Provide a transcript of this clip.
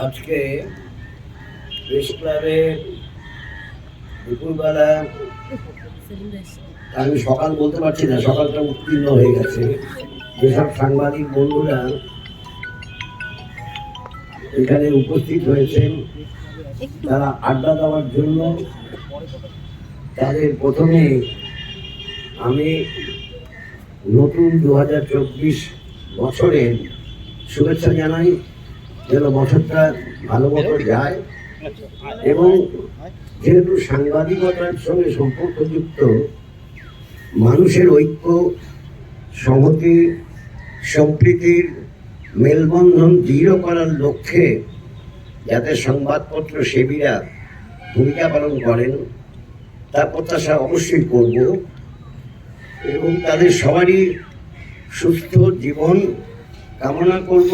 আজকে প্রেস ক্লাবে দুপুরবেলা আমি সকাল বলতে পারছি না, সকালটা উত্তীর্ণ হয়ে গেছে। যেসব সাংবাদিক বন্ধুরা এখানে উপস্থিত হয়েছেন, তারা আড্ডা দেওয়ার জন্য তাদের প্রথমে আমি নতুন দু হাজার চব্বিশ বছরের শুভেচ্ছা জানাই। যেন বছরটা ভালো মতো যায় এবং যেহেতু সাংবাদিকতার সঙ্গে সম্পর্কযুক্ত, মানুষের ঐক্য সংহতি সম্প্রীতির মেলবন্ধন দৃঢ় করার লক্ষ্যে যাতে সংবাদপত্র সেবীরা ভূমিকা পালন করেন, তার প্রত্যাশা অবশ্যই করব এবং তাদের সবারই সুস্থ জীবন কামনা করব।